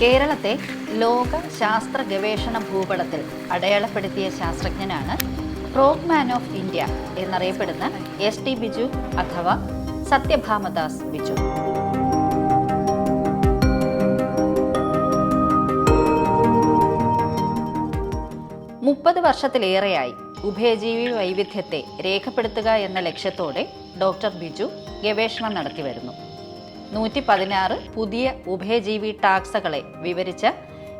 കേരളത്തെ ലോക ശാസ്ത്ര ഗവേഷണ ഭൂപടത്തിൽ അടയാളപ്പെടുത്തിയ ശാസ്ത്രജ്ഞനാണ് ഫ്രോഗ്മാൻ ഓഫ് ഇന്ത്യ എന്നറിയപ്പെടുന്ന എസ് ടി ബിജു അഥവാ സത്യഭാമദാസ് ബിജു. മുപ്പത് വർഷത്തിലേറെയായി ഉഭയജീവി വൈവിധ്യത്തെ രേഖപ്പെടുത്തുക എന്ന ലക്ഷ്യത്തോടെ ഡോക്ടർ ബിജു ഗവേഷണം നടത്തിവരുന്നു നൂറ്റി പതിനാറ് പുതിയ ഉഭയജീവി ടാക്സകളെ വിവരിച്ച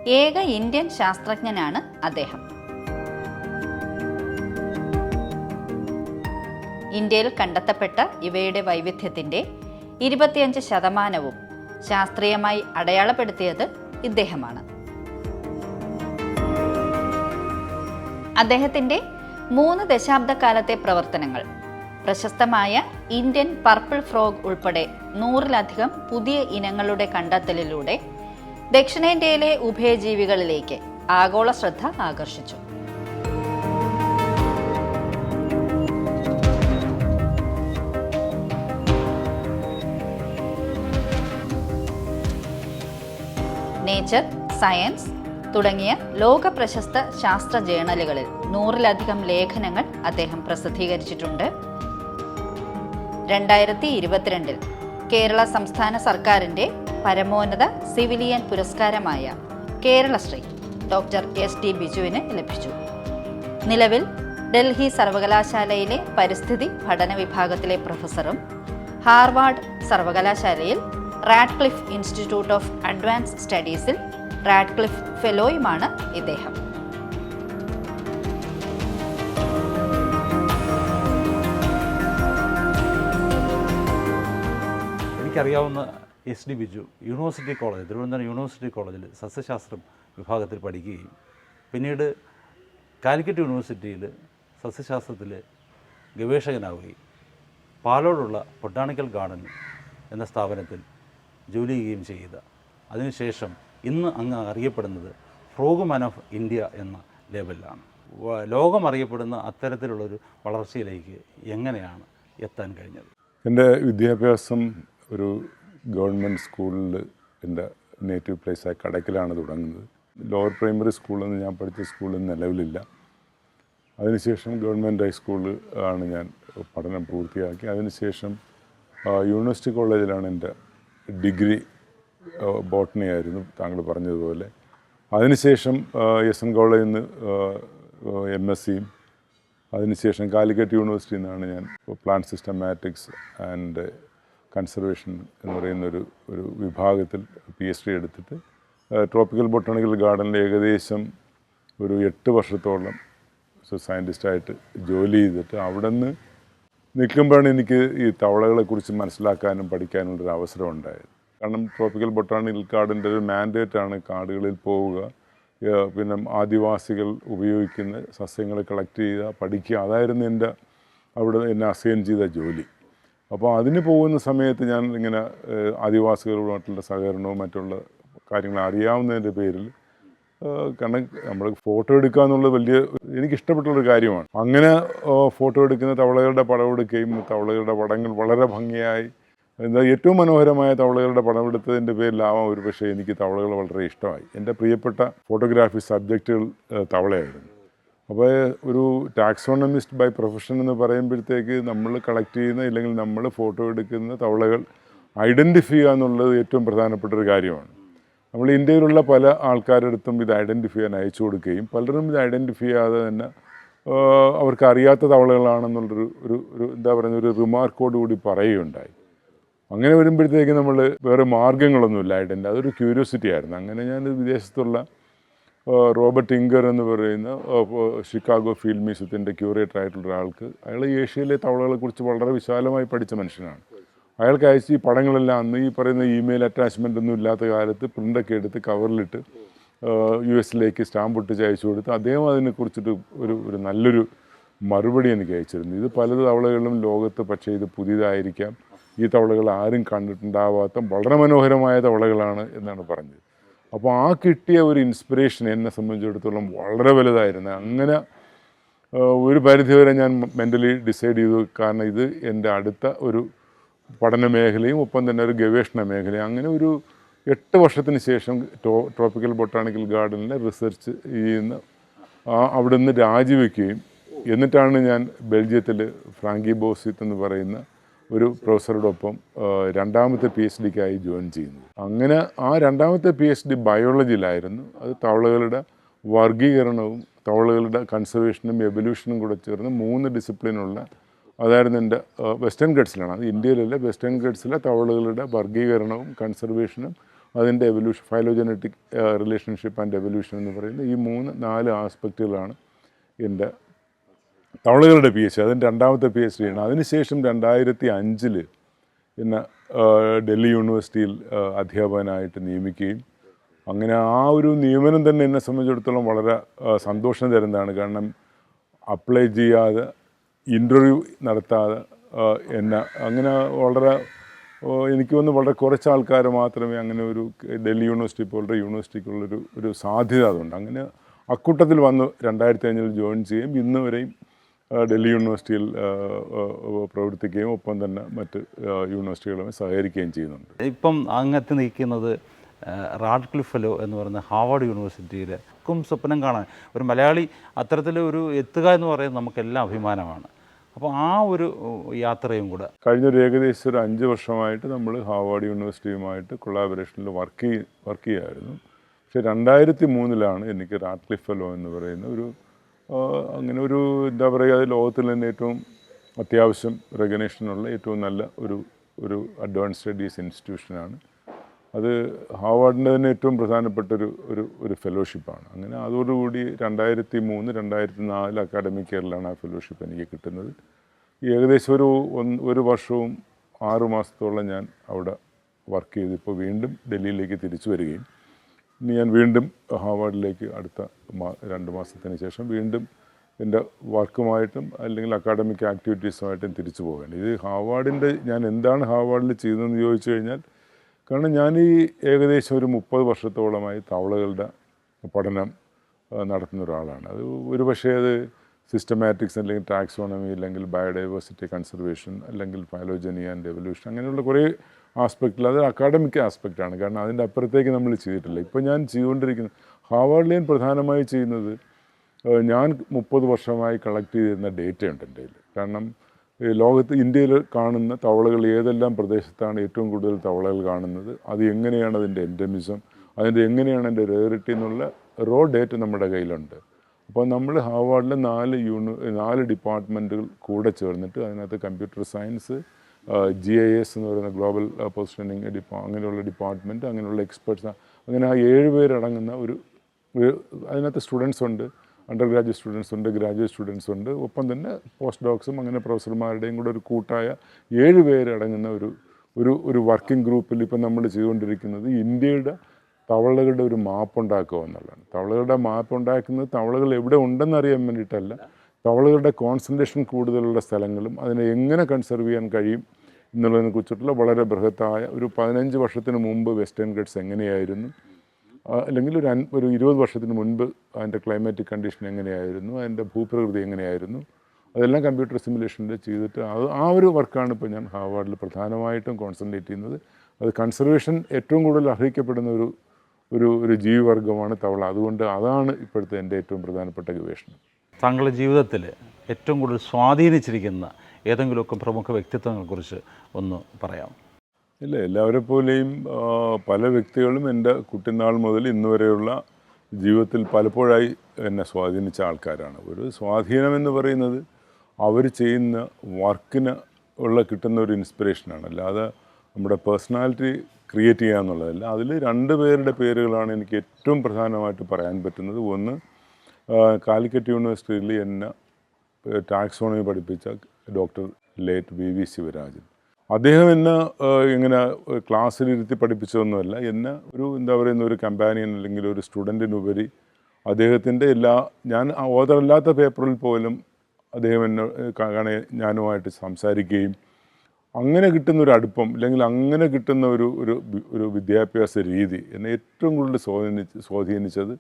ഏക ഇന്ത്യൻ ശാസ്ത്രജ്ഞനാണ് അദ്ദേഹം. ഇന്ത്യയിൽ കണ്ടെത്തപ്പെട്ട ഇവയുടെ വൈവിധ്യത്തിന്റെ ഇരുപത്തിയഞ്ച് ശതമാനവും ശാസ്ത്രീയമായി അടയാളപ്പെടുത്തിയത് ഇദ്ദേഹമാണ്. അദ്ദേഹത്തിന്റെ മൂന്ന് ദശാബ്ദക്കാലത്തെ പ്രവർത്തനങ്ങൾ പ്രശസ്തമായ ഇന്ത്യൻ പർപ്പിൾ ഫ്രോഗ് ഉൾപ്പെടെ നൂറിലധികം പുതിയ ഇനങ്ങളുടെ കണ്ടെത്തലിലൂടെ ദക്ഷിണേന്ത്യയിലെ ഉഭയജീവികളിലേക്ക് ആഗോള ശ്രദ്ധ ആകർഷിച്ചു. നേച്ചർ സയൻസ് തുടങ്ങിയ ലോക പ്രശസ്ത ശാസ്ത്ര ജേണലുകളിൽ നൂറിലധികം ലേഖനങ്ങൾ അദ്ദേഹം പ്രസിദ്ധീകരിച്ചിട്ടുണ്ട്. രണ്ടായിരത്തി ഇരുപത്തിരണ്ടിൽ കേരള സംസ്ഥാന സർക്കാരിന്റെ പരമോന്നത സിവിലിയൻ പുരസ്കാരമായ കേരളശ്രീ ഡോക്ടർ എസ് ടി ബിജുവിന് ലഭിച്ചു. നിലവിൽ ഡൽഹി സർവകലാശാലയിലെ പരിസ്ഥിതി പഠന വിഭാഗത്തിലെ പ്രൊഫസറും ഹാർവാർഡ് സർവകലാശാലയിൽ റാഡ്ക്ലിഫ് ഇൻസ്റ്റിറ്റ്യൂട്ട് ഓഫ് അഡ്വാൻസ് സ്റ്റഡീസിൽ റാഡ്ക്ലിഫ് ഫെലോയുമാണ് ഇദ്ദേഹം. എനിക്കറിയാവുന്ന S D Biju university college Thiruvananthapuram university കോളേജിൽ സസ്യശാസ്ത്രം വിഭാഗത്തിൽ പഠിക്കുകയും പിന്നീട് കാലിക്കറ്റ് യൂണിവേഴ്സിറ്റിയിൽ സസ്യശാസ്ത്രത്തിൽ ഗവേഷകനാവുകയും പാലോടുള്ള ബൊട്ടാണിക്കൽ ഗാർഡൻ എന്ന സ്ഥാപനത്തിൽ ജോലി ചെയ്യുകയും ചെയ്ത. അതിനുശേഷം ഇന്ന് അങ്ങ് അറിയപ്പെടുന്നത് ഫ്രോഗ് മാൻ ഓഫ് ഇന്ത്യ എന്ന ലേബലിലാണ് ലോകമറിയപ്പെടുന്ന അത്തരത്തിലുള്ളൊരു വളർച്ചയിലേക്ക് എങ്ങനെയാണ് എത്താൻ കഴിഞ്ഞത്? എന്റെ വിദ്യാഭ്യാസം ഒരു ഗവൺമെന്റ് സ്കൂളിൽ എന്റെ നേറ്റീവ് പ്ലേസായ കടക്കിലാണ് തുടങ്ങുന്നത്. ലോവർ പ്രൈമറി സ്കൂളിൽ നിന്ന് ഞാൻ പഠിച്ച സ്കൂളിൽ നിലവിലില്ല. അതിനുശേഷം ഗവൺമെന്റ് ഹൈസ്കൂളിൽ ആണ് ഞാൻ പഠനം പൂർത്തിയാക്കി. അതിനുശേഷം യൂണിവേഴ്സിറ്റി കോളേജിലാണ് എന്റെ ഡിഗ്രി ബോട്ടണി ആയിരുന്നു താങ്കൾ പറഞ്ഞതുപോലെ. അതിനുശേഷം എസ് എൻ കോളേജിൽ നിന്ന് എം എസ് സിയും അതിനുശേഷം കാലിക്കറ്റ് യൂണിവേഴ്സിറ്റിയിൽ നിന്നാണ് ഞാൻ പ്ലാന്റ് സിസ്റ്റമാറ്റിക്സ് ആൻഡ് കൺസർവേഷൻ എന്ന് പറയുന്ന ഒരു ഒരു വിഭാഗത്തിൽ പി എച്ച് ഡി എടുത്തിട്ട് ട്രോപ്പിക്കൽ ബൊട്ടാണിക്കൽ ഗാർഡനിൽ ഏകദേശം ഒരു എട്ട് വർഷത്തോളം സയന്റിസ്റ്റായിട്ട് ജോലി ചെയ്തിട്ട് അവിടെ നിന്ന് നിൽക്കുമ്പോഴാണ് എനിക്ക് ഈ തവളകളെക്കുറിച്ച് മനസ്സിലാക്കാനും പഠിക്കാനുള്ളൊരു അവസരം ഉണ്ടായത്. കാരണം ട്രോപ്പിക്കൽ ബൊട്ടാണിക്കൽ ഗാർഡന്റെ ഒരു മാൻഡേറ്റാണ് കാടുകളിൽ പോവുക പിന്നെ ആദിവാസികൾ ഉപയോഗിക്കുന്ന സസ്യങ്ങളെ കളക്ട് ചെയ്യുക പഠിക്കുക. അതായിരുന്നു എന്റെ അവിടെ എന്നെ അസൈൻ ചെയ്ത ജോലി. അപ്പോൾ അതിന് പോകുന്ന സമയത്ത് ഞാൻ ഇങ്ങനെ ആദിവാസികളുമായിട്ടുള്ള സഹകരണവും മറ്റുള്ള കാര്യങ്ങൾ അറിയാവുന്നതിന്റെ പേരിൽ കാരണം നമ്മൾ ഫോട്ടോ എടുക്കുക എന്നുള്ളത് വലിയ എനിക്കിഷ്ടപ്പെട്ടുള്ളൊരു കാര്യമാണ്. അങ്ങനെ ഫോട്ടോ എടുക്കുന്ന തവളകളുടെ പടം എടുക്കുകയും തവളകളുടെ പടങ്ങൾ വളരെ ഭംഗിയായി എന്താ ഏറ്റവും മനോഹരമായ തവളകളുടെ പടമെടുത്തതിന്റെ പേരിലാവാം ഒരു പക്ഷേ എനിക്ക് തവളകൾ വളരെ ഇഷ്ടമായി. എന്റെ പ്രിയപ്പെട്ട ഫോട്ടോഗ്രാഫി സബ്ജക്റ്റുകൾ തവളയായിരുന്നു. അപ്പോൾ ഒരു ടാക്സോണമിസ്റ്റ് ബൈ പ്രൊഫഷൻ എന്ന് പറയുമ്പോഴത്തേക്ക് നമ്മൾ കളക്ട് ചെയ്യുന്ന ഇല്ലെങ്കിൽ നമ്മൾ ഫോട്ടോ എടുക്കുന്ന തവളകൾ ഐഡന്റിഫൈ ചെയ്യുക എന്നുള്ളത് ഏറ്റവും പ്രധാനപ്പെട്ട ഒരു കാര്യമാണ്. നമ്മൾ ഇന്ത്യയിലുള്ള പല ആൾക്കാരെടുത്തും ഇത് ഐഡന്റിഫൈ ചെയ്യാൻ അയച്ചു കൊടുക്കുകയും പലരും ഇത് ഐഡന്റിഫൈ ചെയ്യാതെ തന്നെ അവർക്ക് അറിയാത്ത തവളകളാണെന്നുള്ളൊരു ഒരു ഒരു എന്താ പറയുന്ന ഒരു റിമാർക്കോട് കൂടി പറയുകയുണ്ടായി. അങ്ങനെ വരുമ്പോഴത്തേക്ക് നമ്മൾ വേറെ മാർഗങ്ങളൊന്നുമില്ല ഐഡന്റി അതൊരു ക്യൂരിയോസിറ്റി ആയിരുന്നു. അങ്ങനെ ഞാൻ വിദേശത്തുള്ള റോബർട്ട് ഇംഗർ എന്ന് പറയുന്ന ഷിക്കാഗോ ഫീൽഡ് മ്യൂസിയത്തിന്റെ ക്യൂറേറ്റർ ആയിട്ടുള്ള ഒരാൾക്ക്. അയാൾ ഏഷ്യയിലെ തവളകളെക്കുറിച്ച് വളരെ വിശാലമായി പഠിച്ച മനുഷ്യനാണ്. അയാൾക്ക് അയച്ച ഈ പടങ്ങളെല്ലാം അന്ന് ഈ പറയുന്ന ഇമെയിൽ അറ്റാച്ച്മെന്റ് ഒന്നും ഇല്ലാത്ത കാലത്ത് പ്രിന്റൊക്കെ എടുത്ത് കവറിലിട്ട് യു എസിലേക്ക് സ്റ്റാമ്പ് ഒട്ടിച്ച് അയച്ചു കൊടുത്ത് അദ്ദേഹം അതിനെക്കുറിച്ചിട്ട് ഒരു ഒരു നല്ലൊരു മറുപടി എനിക്ക് അയച്ചിരുന്നു. ഇത് പല തവളകളിലും ലോകത്ത് പക്ഷേ ഇത് പുതിയതായിരിക്കാം. ഈ തവളകൾ ആരും കണ്ടിട്ടുണ്ടാവാത്ത വളരെ മനോഹരമായ തവളകളാണ് എന്നാണ് പറഞ്ഞത്. അപ്പോൾ ആ കിട്ടിയ ഒരു ഇൻസ്പിറേഷൻ എന്നെ സംബന്ധിച്ചിടത്തോളം വളരെ വലുതായിരുന്നു. അങ്ങനെ ഒരു പരിധിവരെ ഞാൻ മെന്റലി ഡിസൈഡ് ചെയ്തു. കാരണം ഇത് എന്റെ അടുത്ത ഒരു പഠന മേഖലയും ഒപ്പം തന്നെ ഒരു ഗവേഷണ മേഖലയും. അങ്ങനെ ഒരു എട്ട് വർഷത്തിന് ശേഷം ടോ ട്രോപ്പിക്കൽ ബൊട്ടാണിക്കൽ ഗാർഡനിലെ റിസർച്ച് ചെയ്യുന്ന അവിടെ നിന്ന് രാജിവെക്കുകയും എന്നിട്ടാണ് ഞാൻ ബെൽജിയത്തിൽ ഫ്രാങ്കി ബോസിത്ത് എന്ന് പറയുന്ന ഒരു പ്രൊഫസറോടൊപ്പം രണ്ടാമത്തെ പി എച്ച് ഡിക്കായി ജോയിൻ ചെയ്യുന്നത്. അങ്ങനെ ആ രണ്ടാമത്തെ പി എച്ച് ഡി ബയോളജിയിലായിരുന്നു. അത് തവളകളുടെ വർഗീകരണവും തവളകളുടെ കൺസർവേഷനും എവല്യൂഷനും കൂടെ ചേർന്ന് മൂന്ന് ഡിസിപ്ലിനുള്ള അതായിരുന്നു എന്റെ വെസ്റ്റേൺ ഗഡ്സിലാണ് അത് ഇന്ത്യയിലല്ല വെസ്റ്റേൺ ഗഡ്സിലെ തവളകളുടെ വർഗീകരണവും കൺസർവേഷനും അതിന്റെ evolution phylogenetic relationship and evolution എന്ന് പറയുന്നത് ഈ മൂന്ന് നാല് ആസ്പെക്റ്റുകളാണ് എന്റെ തവളകളുടെ പി എച്ച് അതിന്റെ രണ്ടാമത്തെ പി എച്ച് ഡിയാണ് അതിനുശേഷം രണ്ടായിരത്തി അഞ്ചിൽ പിന്നെ ഡൽഹി യൂണിവേഴ്സിറ്റിയിൽ അധ്യാപകനായിട്ട് നിയമിക്കുകയും അങ്ങനെ ആ ഒരു നിയമനം തന്നെ എന്നെ സംബന്ധിച്ചിടത്തോളം വളരെ സന്തോഷം തരുന്നതാണ്. കാരണം അപ്ലൈ ചെയ്യാതെ ഇന്റർവ്യൂ നടത്താതെ എന്നെ അങ്ങനെ വളരെ എനിക്ക് വന്ന് വളരെ കുറച്ച് ആൾക്കാർ മാത്രമേ അങ്ങനെ ഒരു ഡൽഹി യൂണിവേഴ്സിറ്റി പോലുള്ള യൂണിവേഴ്സിറ്റിക്കുള്ളൊരു ഒരു സാധ്യത അതുണ്ട്. അങ്ങനെ അക്കൂട്ടത്തിൽ വന്ന് രണ്ടായിരത്തി അഞ്ചിൽ ജോയിൻ ചെയ്യുകയും ഇന്ന് വരെയും ഡൽഹി യൂണിവേഴ്സിറ്റിയിൽ പ്രവർത്തിക്കുകയും ഒപ്പം തന്നെ മറ്റ് യൂണിവേഴ്സിറ്റികളുമായി സഹകരിക്കുകയും ചെയ്യുന്നുണ്ട്. ഇപ്പം അങ്ങത്ത് നിൽക്കുന്നത് റാഡ്ക്ലിഫലോ എന്ന് പറയുന്ന ഹാവാർഡ് യൂണിവേഴ്സിറ്റിയിലെ ക്കും സ്വപ്നം കാണാൻ. ഒരു മലയാളി അത്തരത്തിൽ ഒരു എത്തുക എന്ന് പറയുന്നത് നമുക്കെല്ലാം അഭിമാനമാണ്. അപ്പോൾ ആ ഒരു യാത്രയും കൂടെ. കഴിഞ്ഞൊരു ഏകദേശം ഒരു അഞ്ച് വർഷമായിട്ട് നമ്മൾ ഹാവാർഡ് യൂണിവേഴ്സിറ്റിയുമായിട്ട് കൊളാബറേഷനിൽ വർക്ക് വർക്ക് ചെയ്യുമായിരുന്നു പക്ഷേ രണ്ടായിരത്തി മൂന്നിലാണ് എനിക്ക് റാഡ്ക്ലിഫ് ഫെലോ എന്ന് പറയുന്ന ഒരു അങ്ങനെ ഒരു എന്താ പറയുക ലോകത്തിൽ തന്നെ ഏറ്റവും അത്യാവശ്യം റെക്കഗ്നേഷനുള്ള ഏറ്റവും നല്ല ഒരു ഒരു അഡ്വാൻസ് സ്റ്റഡീസ് ഇൻസ്റ്റിറ്റ്യൂഷനാണ് അത് ഹാവാർഡിന്റെ തന്നെ ഏറ്റവും പ്രധാനപ്പെട്ട ഒരു ഒരു ഒരു ഫെലോഷിപ്പാണ് അങ്ങനെ അതോടുകൂടി രണ്ടായിരത്തി മൂന്ന് രണ്ടായിരത്തി നാല് അക്കാഡമിക് ഇയറിലാണ് ആ ഫെലോഷിപ്പ് എനിക്ക് കിട്ടുന്നത്. ഏകദേശം ഒരു ഒരു വർഷവും ആറു മാസത്തോളം ഞാൻ അവിടെ വർക്ക് ചെയ്ത് ഇപ്പോൾ വീണ്ടും ഡൽഹിയിലേക്ക് തിരിച്ചു വരികയും ഇനി ഞാൻ വീണ്ടും ഹാവാർഡിലേക്ക് അടുത്ത മാ രണ്ട് മാസത്തിന് ശേഷം വീണ്ടും എന്റെ വർക്കുമായിട്ടും അല്ലെങ്കിൽ അക്കാഡമിക് ആക്ടിവിറ്റീസുമായിട്ടും തിരിച്ചു പോകേണ്ടത് ഇത് ഹാവാർഡിന്റെ ഞാൻ എന്താണ് ഹാവാർഡിൽ ചെയ്യുന്നതെന്ന് ചോദിച്ചു കഴിഞ്ഞാൽ കാരണം ഞാൻ ഈ ഏകദേശം ഒരു മുപ്പത് വർഷത്തോളമായി തവളകളുടെ പഠനം നടത്തുന്ന ഒരാളാണ്. അത് ഒരു പക്ഷേ അത് സിസ്റ്റമാറ്റിക്സ് അല്ലെങ്കിൽ ടാക്സോണമി അല്ലെങ്കിൽ ബയോഡൈവേഴ്സിറ്റി കൺസർവേഷൻ അല്ലെങ്കിൽ ഫയലോജനി ആൻഡ് എവല്യൂഷൻ അങ്ങനെയുള്ള കുറേ ആസ്പെക്റ്റിൽ അത് അക്കാഡമിക് ആസ്പെക്റ്റാണ് കാരണം അതിന്റെ അപ്പുറത്തേക്ക് നമ്മൾ ചെയ്തിട്ടില്ല. ഇപ്പോൾ ഞാൻ ചെയ്തുകൊണ്ടിരിക്കുന്ന. ഹാവാർഡിൽ ഞാൻ പ്രധാനമായി ചെയ്യുന്നത് ഞാൻ മുപ്പത് വർഷമായി കളക്ട് ചെയ്തിരുന്ന ഡേറ്റ ഉണ്ട് എന്റെ കാരണം ലോകത്ത് ഇന്ത്യയിൽ കാണുന്ന തവളകൾ ഏതെല്ലാം പ്രദേശത്താണ് ഏറ്റവും കൂടുതൽ തവളകൾ കാണുന്നത് അത് എങ്ങനെയാണ് അതിന്റെ എൻഡമിസം അതിന്റെ എങ്ങനെയാണ് അതിന്റെ റേറിറ്റി എന്നുള്ള റോ ഡേറ്റ് നമ്മുടെ കയ്യിലുണ്ട്. അപ്പോൾ നമ്മൾ ഹാവാർഡിലെ നാല് യൂണി നാല് ഡിപ്പാർട്ട്മെന്റുകൾ കൂടെ ചേർന്നിട്ട് അതിനകത്ത് computer science G I S എന്ന് പറയുന്ന ഗ്ലോബൽ പൊസിഷനിങ് ഡിപ്പാ അങ്ങനെയുള്ള ഡിപ്പാർട്ട്മെന്റ് അങ്ങനെയുള്ള എക്സ്പെർട്സ് അങ്ങനെ ആ ഏഴ് പേരടങ്ങുന്ന ഒരു അതിനകത്ത് സ്റ്റുഡൻസ് ഉണ്ട് അണ്ടർ ഗ്രാജുവേറ്റ് സ്റ്റുഡൻസ് ഉണ്ട് ഗ്രാജുവേറ്റ് സ്റ്റുഡൻസ് ഉണ്ട്. ഒപ്പം തന്നെ പോസ്റ്റ് ഡോക്സും അങ്ങനെ പ്രൊഫസർമാരുടെയും കൂടെ ഒരു കൂട്ടായ ഏഴ് പേരടങ്ങുന്ന ഒരു ഒരു ഒരു വർക്കിംഗ് ഗ്രൂപ്പിൽ ഇപ്പം നമ്മൾ ചെയ്തുകൊണ്ടിരിക്കുന്നത് ഇന്ത്യയുടെ തവളകളുടെ ഒരു മാപ്പ് ഉണ്ടാക്കുക എന്നുള്ളതാണ്. തവളകളുടെ മാപ്പ് ഉണ്ടാക്കുന്നത് തവളകൾ എവിടെ ഉണ്ടെന്നറിയാൻ വേണ്ടിയിട്ടല്ല. തവളകളുടെ കോൺസെൻട്രേഷൻ കൂടുതലുള്ള സ്ഥലങ്ങളും അതിനെ എങ്ങനെ കൺസർവ് ചെയ്യാൻ കഴിയും എന്നുള്ളതിനെ കുറിച്ചിട്ടുള്ള വളരെ ബൃഹത്തായ ഒരു പതിനഞ്ച് വർഷത്തിന് മുമ്പ് വെസ്റ്റേൺ ഗട്ട്സ് എങ്ങനെയായിരുന്നു? അല്ലെങ്കിൽ ഒരു ഒരു ഇരുപത് വർഷത്തിന് മുൻപ് അതിന്റെ ക്ലൈമാറ്റിക് കണ്ടീഷൻ എങ്ങനെയായിരുന്നു? അതിന്റെ ഭൂപ്രകൃതി എങ്ങനെയായിരുന്നു? അതെല്ലാം കമ്പ്യൂട്ടർ സിമുലേഷനിൽ ചെയ്തിട്ട് അത് ആ ഒരു വർക്കാണ് ഇപ്പോൾ ഞാൻ ഹാവാർഡിൽ പ്രധാനമായിട്ടും കോൺസെൻട്രേറ്റ് ചെയ്യുന്നത്. അത് കൺസർവേഷൻ ഏറ്റവും കൂടുതൽ അർഹിക്കപ്പെടുന്ന ഒരു ഒരു ഒരു ജീവിവർഗമാണ് തവള അതുകൊണ്ട് അതാണ് ഇപ്പോഴത്തെ എന്റെ ഏറ്റവും പ്രധാനപ്പെട്ട ഗവേഷണം. താങ്കളുടെ ജീവിതത്തിൽ ഏറ്റവും കൂടുതൽ സ്വാധീനിച്ചിരിക്കുന്ന ഏതെങ്കിലുമൊക്കെ പ്രമുഖ വ്യക്തിത്വങ്ങളെക്കുറിച്ച് ഒന്ന് പറയാം. ഇല്ല എല്ലാവരെ പോലെയും പല വ്യക്തികളും എന്റെ കുട്ടിനാൾ മുതൽ ഇന്ന് വരെയുള്ള ജീവിതത്തിൽ പലപ്പോഴായി എന്നെ സ്വാധീനിച്ച ആൾക്കാരാണ്. ഒരു സ്വാധീനമെന്ന് പറയുന്നത് അവർ ചെയ്യുന്ന വർക്കിന് ഉള്ള കിട്ടുന്ന ഒരു ഇൻസ്പിറേഷനാണ്. അല്ലാതെ നമ്മുടെ പേഴ്സണാലിറ്റി ക്രിയേറ്റ് ചെയ്യുക എന്നുള്ളതല്ല. അതിൽ രണ്ട് പേരുടെ പേരുകളാണ് എനിക്ക് ഏറ്റവും പ്രധാനമായിട്ട് പറയാൻ പറ്റുന്നത്. ഒന്ന് കാലിക്കറ്റ് യൂണിവേഴ്സിറ്റിയിൽ എന്നെ ടാക്സോണമി പഠിപ്പിച്ച doctor late V V Sivarajan. അദ്ദേഹം എന്നെ ഇങ്ങനെ ക്ലാസ്സിലിരുത്തി പഠിപ്പിച്ചതൊന്നുമല്ല. എന്നെ ഒരു എന്താ പറയുന്ന ഒരു കമ്പാനിയൻ അല്ലെങ്കിൽ ഒരു സ്റ്റുഡന്റിനുപരി അദ്ദേഹത്തിന്റെ എല്ലാ ഞാൻ ഓതറല്ലാത്ത പേപ്പറിൽ പോലും അദ്ദേഹം എന്നെ കാണെ ഞാനുമായിട്ട് സംസാരിക്കുകയും അങ്ങനെ കിട്ടുന്ന ഒരു അടുപ്പം അല്ലെങ്കിൽ അങ്ങനെ കിട്ടുന്ന ഒരു ഒരു ഒരു വിദ്യാഭ്യാസ രീതി എന്നെ ഏറ്റവും കൂടുതൽ സ്വാധീനിച്ച് സ്വാധീനിച്ചത്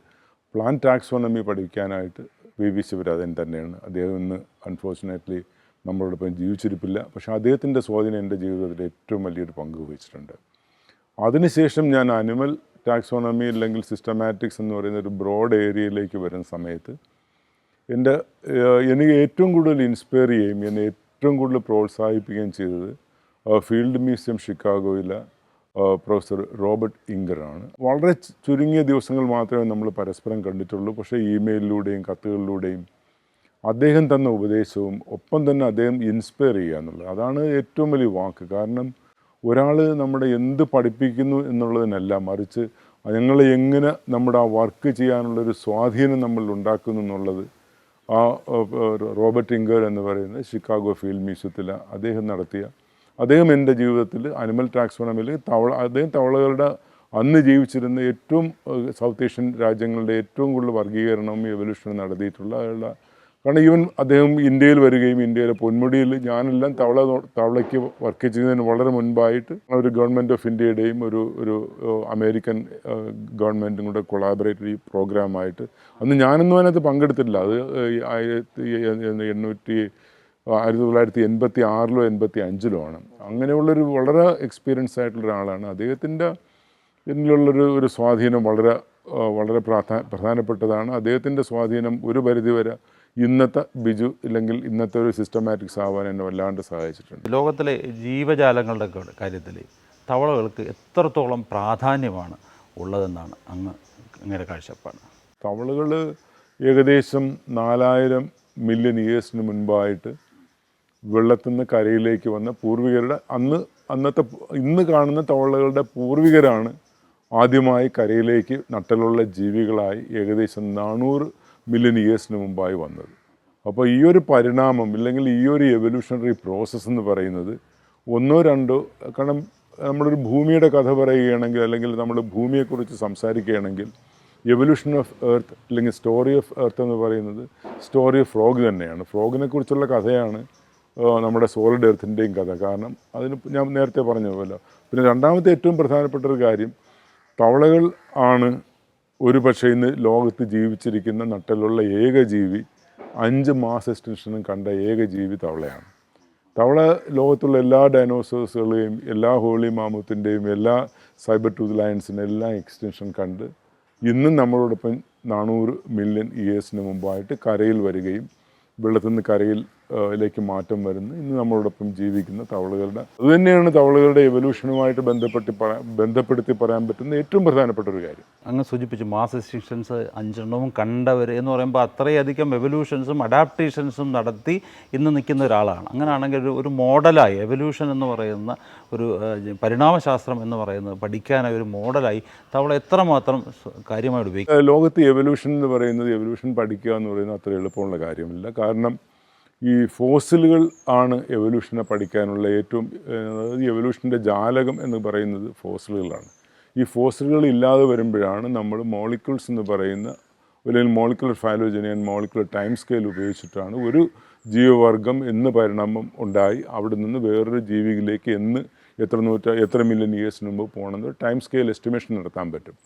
പ്ലാൻ ടാക്സോണമി പഠിക്കാനായിട്ട് വി വി ശിവരാജൻ തന്നെയാണ്. അദ്ദേഹം ഇന്ന് അൺഫോർച്ചുനേറ്റ്ലി നമ്മളോടൊപ്പം ജീവിച്ചിരിപ്പില്ല. പക്ഷെ അദ്ദേഹത്തിന്റെ സ്വാധീനം എന്റെ ജീവിതത്തിൽ ഏറ്റവും വലിയൊരു പങ്ക് വഹിച്ചിട്ടുണ്ട്. അതിനുശേഷം ഞാൻ അനിമൽ ടാക്സോണമി അല്ലെങ്കിൽ സിസ്റ്റമാറ്റിക്സ് എന്ന് പറയുന്ന ഒരു ബ്രോഡ് ഏരിയയിലേക്ക് വരുന്ന സമയത്ത് എന്റെ എനിക്ക് ഏറ്റവും കൂടുതൽ ഇൻസ്പയർ ചെയ്യുകയും എന്നെ ഏറ്റവും കൂടുതൽ പ്രോത്സാഹിപ്പിക്കുകയും ചെയ്തത് ഫീൽഡ് മ്യൂസിയം ഷിക്കാഗോയിലെ പ്രൊഫസർ റോബർട്ട് ഇംഗറാണ് വളരെ ചുരുങ്ങിയ ദിവസങ്ങൾ മാത്രമേ നമ്മൾ പരസ്പരം കണ്ടിട്ടുള്ളൂ. പക്ഷേ ഇമെയിലിലൂടെയും കത്തുകളിലൂടെയും അദ്ദേഹം തന്ന ഉപദേശവും ഒപ്പം തന്നെ അദ്ദേഹം ഇൻസ്പയർ ചെയ്യുക എന്നുള്ളത് അതാണ് ഏറ്റവും വലിയ വാക്ക്. കാരണം ഒരാൾ നമ്മുടെ എന്ത് പഠിപ്പിക്കുന്നു എന്നുള്ളതിനല്ല മറിച്ച് ഞങ്ങളെ എങ്ങനെ നമ്മുടെ ആ വർക്ക് ചെയ്യാനുള്ളൊരു സ്വാധീനം നമ്മൾ ഉണ്ടാക്കുന്നു എന്നുള്ളത് ആ റോബർട്ട് ഇംഗർ എന്ന് പറയുന്ന ഷിക്കാഗോ ഫീൽഡ് മ്യൂസിയത്തിൽ അദ്ദേഹം നടത്തിയ അദ്ദേഹം എന്റെ ജീവിതത്തിൽ അനിമൽ ടാക്സോണമിൽ തവള അദ്ദേഹം തവളകളുടെ അന്ന് ജീവിച്ചിരുന്ന ഏറ്റവും സൗത്ത് ഏഷ്യൻ രാജ്യങ്ങളുടെ ഏറ്റവും കൂടുതൽ വർഗീകരണവും എവല്യൂഷനും നടത്തിയിട്ടുള്ള അയാളുടെ കാരണം ഈവൻ അദ്ദേഹം ഇന്ത്യയിൽ വരികയും ഇന്ത്യയിലെ പൊന്മുടിയിൽ ഞാനെല്ലാം തവള തവളയ്ക്ക് വർക്ക് ചെയ്യുന്നതിന് വളരെ മുൻപായിട്ട് ഒരു ഗവൺമെന്റ് ഓഫ് ഇന്ത്യയുടെയും ഒരു ഒരു അമേരിക്കൻ ഗവൺമെന്റും കൂടെ കൊളാബറേറ്ററി പ്രോഗ്രാമായിട്ട് അന്ന് ഞാനൊന്നും അതിനകത്ത് പങ്കെടുത്തിട്ടില്ല. അത് ആയിരത്തി എണ്ണൂറ്റി ആയിരത്തി തൊള്ളായിരത്തി എൺപത്തി ആറിലോ എൺപത്തി അഞ്ചിലോ ആണ്. അങ്ങനെയുള്ളൊരു വളരെ എക്സ്പീരിയൻസ് ആയിട്ടുള്ള ഒരാളാണ്. അദ്ദേഹത്തിന്റെ ഇതിലുള്ളൊരു ഒരു സ്വാധീനം വളരെ വളരെ പ്രാധാ പ്രധാനപ്പെട്ടതാണ്. അദ്ദേഹത്തിന്റെ സ്വാധീനം ഒരു പരിധിവരെ ഇന്നത്തെ ബിജു ഇല്ലെങ്കിൽ ഇന്നത്തെ ഒരു സിസ്റ്റമാറ്റിക്സ് ആവാൻ എന്നെ വല്ലാണ്ട് സഹായിച്ചിട്ടുണ്ട്. ലോകത്തിലെ ജീവജാലങ്ങളുടെ കാര്യത്തിൽ തവളകൾക്ക് എത്രത്തോളം പ്രാധാന്യമാണ് ഉള്ളതെന്നാണ് അങ്ങ് ഇങ്ങനെ കാഴ്ചപ്പാട്. തവളകൾ ഏകദേശം നാലായിരം മില്യൺ ഇയേഴ്സിന് മുൻപായിട്ട് വെള്ളത്തിൽ നിന്ന് കരയിലേക്ക് വന്ന പൂർവികരുടെ അന്ന് അന്നത്തെ ഇന്ന് കാണുന്ന തവളകളുടെ പൂർവികരാണ് ആദ്യമായി കരയിലേക്ക് നട്ടലുള്ള ജീവികളായി ഏകദേശം നാനൂറ് മില്യൺ ഇയേഴ്സിന് മുമ്പായി വന്നത്. അപ്പോൾ ഈ ഒരു പരിണാമം ഇല്ലെങ്കിൽ ഈ ഒരു എവല്യൂഷണറി പ്രോസസ്സ് എന്ന് പറയുന്നത് ഒന്നോ രണ്ടോ കാരണം നമ്മളൊരു ഭൂമിയുടെ കഥ പറയുകയാണെങ്കിൽ അല്ലെങ്കിൽ നമ്മൾ ഭൂമിയെക്കുറിച്ച് സംസാരിക്കുകയാണെങ്കിൽ എവല്യൂഷൻ ഓഫ് എർത്ത് അല്ലെങ്കിൽ സ്റ്റോറി ഓഫ് എർത്ത് എന്ന് പറയുന്നത് സ്റ്റോറി ഓഫ് ഫ്രോഗ് തന്നെയാണ്. ഫ്രോഗിനെ കുറിച്ചുള്ള കഥയാണ് നമ്മുടെ സോളിഡ് എർത്തിന്റെയും കഥ. കാരണം അതിന് ഞാൻ നേരത്തെ പറഞ്ഞ പോലെ പിന്നെ രണ്ടാമത്തെ ഏറ്റവും പ്രധാനപ്പെട്ട ഒരു കാര്യം തവളകൾ ആണ് ഒരു പക്ഷേ ഇന്ന് ലോകത്ത് ജീവിച്ചിരിക്കുന്ന നട്ടലുള്ള ഏക ജീവി അഞ്ച് മാസ എക്സ്റ്റൻഷനും കണ്ട ഏക ജീവി തവളയാണ്. തവള ലോകത്തുള്ള എല്ലാ ഡൈനോസേഴ്സുകളെയും എല്ലാ ഹോളി മാമത്തിന്റെയും എല്ലാ സൈബർ ടൂത്ത് ലയൻസിന്റെ എല്ലാ എക്സ്റ്റൻഷൻ കണ്ട് ഇന്നും നമ്മളോടൊപ്പം നാനൂറ് മില്യൺ ഇയേഴ്സിന് മുമ്പായിട്ട് കരയിൽ വരികയും വെള്ളത്തിൽ നിന്ന് കരയിൽ ലേക്ക് മാറ്റം വരുന്നു. ഇന്ന് നമ്മളോടൊപ്പം ജീവിക്കുന്ന തവളകളുടെ അതുതന്നെയാണ് തവളകളുടെ എവല്യൂഷനുമായിട്ട് ബന്ധപ്പെട്ട് ബന്ധപ്പെടുത്തി പറയാൻ പറ്റുന്ന ഏറ്റവും പ്രധാനപ്പെട്ട ഒരു കാര്യം. അങ്ങ് സൂചിപ്പിച്ചു മാസ് എക്സ്റ്റിങ്ഷൻസ് അഞ്ചെണ്ണവും കണ്ടവർ എന്ന് പറയുമ്പോൾ അത്രയധികം എവല്യൂഷൻസും അഡാപ്റ്റേഷൻസും നടത്തി ഇന്ന് നിൽക്കുന്ന ഒരാളാണ്. അങ്ങനെയാണെങ്കിൽ ഒരു ഒരു മോഡലായി എവല്യൂഷൻ എന്ന് പറയുന്ന ഒരു പരിണാമശാസ്ത്രം എന്ന് പറയുന്നത് പഠിക്കാനായി ഒരു മോഡലായി തവള എത്രമാത്രം കാര്യമായി കാര്യമായിട്ട് ഉപയോഗിക്കും? ലോകത്ത് എവല്യൂഷൻ എന്ന് പറയുന്നത് എവല്യൂഷൻ പഠിക്കുക എന്ന് പറയുന്നത് അത്ര എളുപ്പമുള്ള കാര്യമില്ല. കാരണം ഈ ഫോസിലുകൾ ആണ് എവല്യൂഷനെ പഠിക്കാനുള്ള ഏറ്റവും എവല്യൂഷന്റെ ജാലകം എന്ന് പറയുന്നത് ഫോസിലുകളാണ്. ഈ ഫോസിലുകൾ ഇല്ലാതെ വരുമ്പോഴാണ് നമ്മൾ മോളിക്യൂൾസ് എന്ന് പറയുന്ന അല്ലെങ്കിൽ molecular phylogeny and molecular time scale ഉപയോഗിച്ചിട്ടാണ് ഒരു ജീവവർഗം എന്ന് പരിണാമം ഉണ്ടായി അവിടെ നിന്ന് വേറൊരു ജീവിയിലേക്ക് എന്ന് എത്ര നൂറ്റ എത്ര മില്യൺ ഇയേഴ്സിന് മുമ്പ് പോകണമെന്ന് ടൈം സ്കെയിൽ എസ്റ്റിമേഷൻ നടത്താൻ പറ്റും.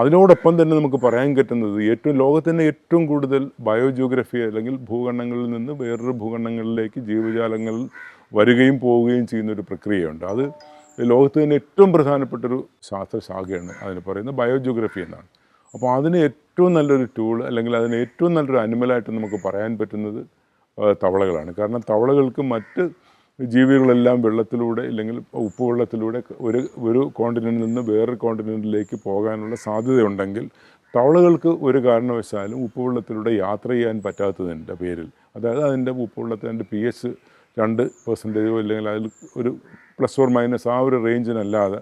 അതിനോടൊപ്പം തന്നെ നമുക്ക് പറയാൻ പറ്റുന്നത് ഏറ്റവും ലോകത്തിന്റെ ഏറ്റവും കൂടുതൽ ബയോജിയോഗ്രഫി അല്ലെങ്കിൽ ഭൂഖണ്ഡങ്ങളിൽ നിന്ന് വേറൊരു ഭൂഖണ്ഡങ്ങളിലേക്ക് ജീവജാലങ്ങൾ വരികയും പോവുകയും ചെയ്യുന്ന ഒരു പ്രക്രിയയുണ്ട്. അത് ലോകത്ത് തന്നെ ഏറ്റവും പ്രധാനപ്പെട്ടൊരു ശാസ്ത്രശാഖയാണ് അതിന് പറയുന്നത് ബയോജിയോഗ്രഫി എന്നാണ്. അപ്പോൾ അതിന് ഏറ്റവും നല്ലൊരു ടൂൾ അല്ലെങ്കിൽ അതിന് ഏറ്റവും നല്ലൊരു അനിമലായിട്ട് നമുക്ക് പറയാൻ പറ്റുന്നത് തവളകളാണ്. കാരണം തവളകൾക്ക് മറ്റ് ജീവികളെല്ലാം വെള്ളത്തിലൂടെ അല്ലെങ്കിൽ ഉപ്പുവെള്ളത്തിലൂടെ ഒരു ഒരു കോണ്ടിനെന്റിൽ നിന്ന് വേറൊരു കോണ്ടിനെന്റിലേക്ക് പോകാനുള്ള സാധ്യതയുണ്ടെങ്കിൽ തവളകൾക്ക് ഒരു കാരണവശാലും ഉപ്പുവെള്ളത്തിലൂടെ യാത്ര ചെയ്യാൻ പറ്റാത്തതിന്റെ പേരിൽ. അതായത് അതിന്റെ ഉപ്പുവെള്ളത്തിന്റെ പി എച്ച് രണ്ട് പെർസെന്റേജോ അല്ലെങ്കിൽ അതിൽ ഒരു പ്ലസ് ഓർ മൈനസ് ആ ഒരു റേഞ്ചിനല്ലാതെ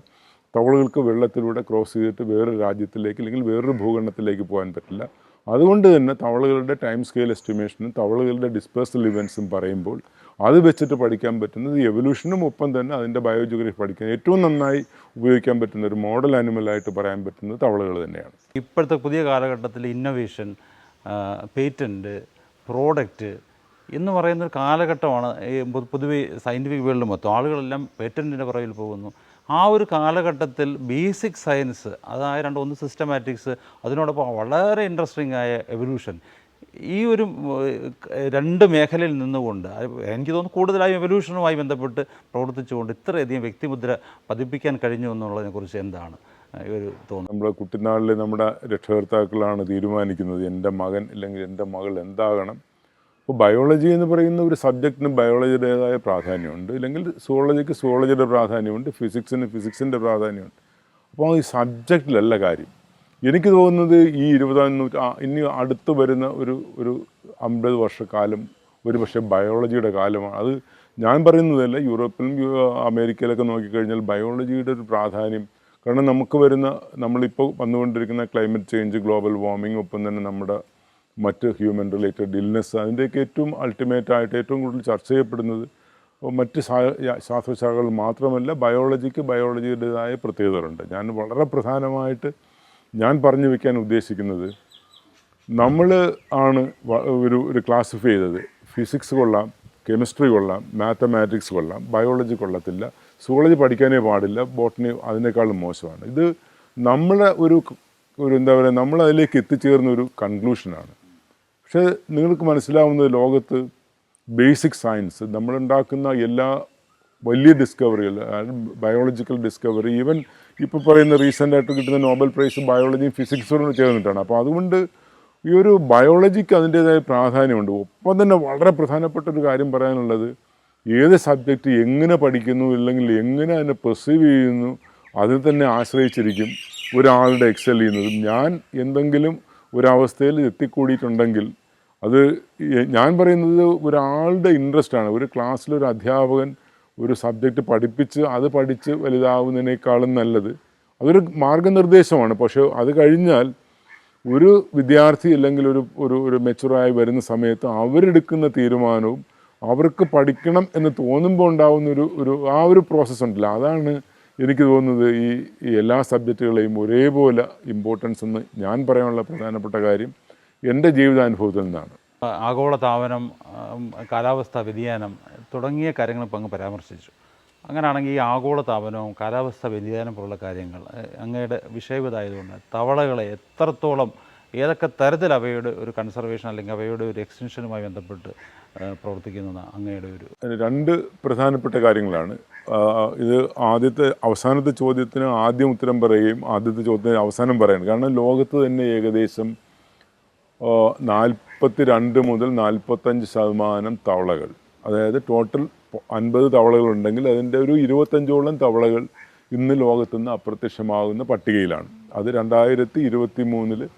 തവളകൾക്ക് വെള്ളത്തിലൂടെ ക്രോസ് ചെയ്തിട്ട് വേറൊരു രാജ്യത്തിലേക്ക് അല്ലെങ്കിൽ വേറൊരു ഭൂഖണ്ഡത്തിലേക്ക് പോകാൻ പറ്റില്ല. അതുകൊണ്ട് തന്നെ തവളകളുടെ ടൈം സ്കെയിൽ എസ്റ്റിമേഷനും തവളകളുടെ ഡിസ്പേഴ്സൽ ഇവൻസും പറയുമ്പോൾ അത് വെച്ചിട്ട് പഠിക്കാൻ പറ്റുന്നത് എവല്യൂഷനും ഒപ്പം തന്നെ അതിന്റെ ബയോജിയോഗ്രഫി പഠിക്കാൻ ഏറ്റവും നന്നായി ഉപയോഗിക്കാൻ പറ്റുന്ന ഒരു മോഡൽ ആനിമലായിട്ട് പറയാൻ പറ്റുന്നത് തവളകൾ തന്നെയാണ്. ഇപ്പോഴത്തെ പുതിയ കാലഘട്ടത്തിൽ ഇന്നൊവേഷൻ പേറ്റന്റ് പ്രോഡക്റ്റ് എന്ന് പറയുന്ന ഒരു കാലഘട്ടമാണ് ഈ പൊതുവെ സയന്റിഫിക് വേൾഡ് മൊത്തം. ആളുകളെല്ലാം പേറ്റന്റിന്റെ പുറകിൽ പോകുന്നു. ആ ഒരു കാലഘട്ടത്തിൽ ബേസിക് സയൻസ് അതായത് രണ്ട് ഒന്ന് സിസ്റ്റമാറ്റിക്സ് അതിനോടൊപ്പം വളരെ ഇൻട്രസ്റ്റിംഗ് ആയ എവല്യൂഷൻ ഈ ഒരു രണ്ട് മേഖലയിൽ നിന്നുകൊണ്ട് എനിക്ക് തോന്നുന്നു കൂടുതലായും എവല്യൂഷനുമായി ബന്ധപ്പെട്ട് പ്രവർത്തിച്ചുകൊണ്ട് ഇത്രയധികം വ്യക്തിമുദ്ര പതിപ്പിക്കാൻ കഴിഞ്ഞു എന്നുള്ളതിനെക്കുറിച്ച് എന്താണ് ഒരു തോന്നുന്നത് നമ്മുടെ കുട്ടിനാളിൽ നമ്മുടെ രക്ഷകർത്താക്കളാണ് തീരുമാനിക്കുന്നത് എന്റെ മകൻ അല്ലെങ്കിൽ എന്റെ മകൾ എന്താകണം. അപ്പോൾ ബയോളജി എന്ന് പറയുന്ന ഒരു സബ്ജക്റ്റിന് ബയോളജിയുടേതായ പ്രാധാന്യമുണ്ട്. അല്ലെങ്കിൽ സുവോളജിക്ക് സുവോളജിയുടെ പ്രാധാന്യമുണ്ട്. ഫിസിക്സിന് ഫിസിക്സിന്റെ പ്രാധാന്യമുണ്ട്. അപ്പോൾ ഈ സബ്ജക്റ്റിലല്ല കാര്യം. എനിക്ക് തോന്നുന്നത് ഈ ഇരുപതാം നൂറ്റ ഇനി അടുത്ത് വരുന്ന ഒരു ഒരു അമ്പത് വർഷക്കാലം ഒരു പക്ഷേ ബയോളജിയുടെ കാലമാണ്. അത് ഞാൻ പറയുന്നതല്ല യൂറോപ്പിലും അമേരിക്കയിലൊക്കെ നോക്കിക്കഴിഞ്ഞാൽ ബയോളജിയുടെ ഒരു പ്രാധാന്യം കാരണം നമുക്ക് വരുന്ന നമ്മളിപ്പോൾ വന്നുകൊണ്ടിരിക്കുന്ന ക്ലൈമറ്റ് ചേഞ്ച് ഗ്ലോബൽ വാർമിംഗ് ഒപ്പം തന്നെ നമ്മുടെ മറ്റ് ഹ്യൂമൻ റിലേറ്റഡ് ഇൽനെസ് അതിന്റെയൊക്കെ ഏറ്റവും അൾട്ടിമേറ്റ് ആയിട്ട് ഏറ്റവും കൂടുതൽ ചർച്ച ചെയ്യപ്പെടുന്നത് മറ്റ് ശാസ്ത്രശാഖകൾ മാത്രമല്ല ബയോളജിക്ക് ബയോളജിയുടേതായ പ്രത്യേകതകളുണ്ട്. ഞാൻ വളരെ പ്രധാനമായിട്ട് ഞാൻ പറഞ്ഞു വയ്ക്കാൻ ഉദ്ദേശിക്കുന്നത് നമ്മൾ ആണ് ഒരു ഒരു ക്ലാസിഫൈ ചെയ്തത്. ഫിസിക്സ് കൊള്ളാം കെമിസ്ട്രി കൊള്ളാം മാത്തമാറ്റിക്സ് കൊള്ളാം ബയോളജി കൊള്ളത്തില്ല സുവോളജി പഠിക്കാനേ പാടില്ല ബോട്ടണി അതിനേക്കാളും മോശമാണ്. ഇത് നമ്മളെ ഒരു ഒരു എന്താ പറയുക നമ്മൾ അതിലേക്ക് എത്തിച്ചേർന്ന ഒരു കൺക്ലൂഷനാണ് പക്ഷേ നിങ്ങൾക്ക് മനസ്സിലാവുന്നത് ലോകത്ത് ബേസിക് സയൻസ് നമ്മളുണ്ടാക്കുന്ന എല്ലാ വലിയ ഡിസ്കവറികൾ ബയോളജിക്കൽ ഡിസ്കവറി ഈവൻ ഇപ്പോൾ പറയുന്ന റീസെന്റ് ആയിട്ട് കിട്ടുന്ന നോബൽ പ്രൈസ് ബയോളജിയും ഫിസിക്സോടും ചേർന്നിട്ടാണ്. അപ്പോൾ അതുകൊണ്ട് ഈ ഒരു ബയോളജിക്ക് അതിന്റേതായ പ്രാധാന്യമുണ്ട്. ഒപ്പം തന്നെ വളരെ പ്രധാനപ്പെട്ട ഒരു കാര്യം പറയാനുള്ളത് ഏത് സബ്ജക്റ്റ് എങ്ങനെ പഠിക്കുന്നു അല്ലെങ്കിൽ എങ്ങനെ അതിനെ പെർസീവ് ചെയ്യുന്നു അതിൽ തന്നെ ആശ്രയിച്ചിരിക്കും ഒരാളുടെ എക്സൽ ചെയ്യുന്നത്. ഞാൻ എന്തെങ്കിലും ഒരവസ്ഥയിൽ എത്തിക്കൂടിയിട്ടുണ്ടെങ്കിൽ അത് ഞാൻ പറയുന്നത് ഒരാളുടെ ഇൻട്രസ്റ്റാണ് ഒരു ക്ലാസ്സിലൊരു അധ്യാപകൻ ഒരു സബ്ജക്റ്റ് പഠിപ്പിച്ച് അത് പഠിച്ച് വലുതാവുന്നതിനേക്കാളും നല്ലത്. അതൊരു മാർഗനിർദ്ദേശമാണ്. പക്ഷേ അത് കഴിഞ്ഞാൽ ഒരു വിദ്യാർത്ഥി അല്ലെങ്കിൽ ഒരു ഒരു ഒരു മെച്ചുറായി വരുന്ന സമയത്ത് അവരെടുക്കുന്ന തീരുമാനവും അവർക്ക് പഠിക്കണം എന്ന് തോന്നുമ്പോൾ ഉണ്ടാവുന്ന ഒരു ഒരു ആ ഒരു പ്രോസസ്സ് ഉണ്ടല്ലോ. അതാണ് എനിക്ക് തോന്നുന്നത് ഈ ഈ എല്ലാ സബ്ജക്റ്റുകളെയും ഒരേപോലെ ഇമ്പോർട്ടൻസ് എന്ന് ഞാൻ പറയാനുള്ള പ്രധാനപ്പെട്ട കാര്യം എന്റെ ജീവിതാനുഭവത്തിൽ നിന്നാണ്. ആഗോളതാപനം കാലാവസ്ഥാ വ്യതിയാനം തുടങ്ങിയ കാര്യങ്ങൾ ഇപ്പം അങ്ങ് പരാമർശിച്ചു. അങ്ങനെയാണെങ്കിൽ ഈ ആഗോളതാപനവും കാലാവസ്ഥാ വ്യതിയാനം പോലുള്ള കാര്യങ്ങൾ അങ്ങയുടെ വിഷയവിതായതുകൊണ്ട് തവളകളെ എത്രത്തോളം ഏതൊക്കെ തരത്തിൽ അവയുടെ ഒരു കൺസർവേഷൻ അല്ലെങ്കിൽ അവയുടെ ഒരു എക്സ്റ്റൻഷനുമായി ബന്ധപ്പെട്ട് പ്രവർത്തിക്കുന്നതാണ് അങ്ങയുടെ ഒരു രണ്ട് പ്രധാനപ്പെട്ട കാര്യങ്ങളാണ്. ഇത് ആദ്യത്തെ അവസാനത്തെ ചോദ്യത്തിന് ആദ്യം ഉത്തരം പറയുകയും ആദ്യത്തെ ചോദ്യത്തിന് അവസാനം പറയണം കാരണം ലോകത്ത് തന്നെ ഏകദേശം നാൽപ്പത്തി രണ്ട് മുതൽ നാൽപ്പത്തഞ്ച് ശതമാനം തവളകൾ. അതായത് ടോട്ടൽ അൻപത് തവളകളുണ്ടെങ്കിൽ അതിന്റെ ഒരു ഇരുപത്തഞ്ചോളം തവളകൾ ഇന്ന് ലോകത്തു നിന്ന് അപ്രത്യക്ഷമാകുന്ന പട്ടികയിലാണ്. അത് രണ്ടായിരത്തി ഇരുപത്തി മൂന്നിൽ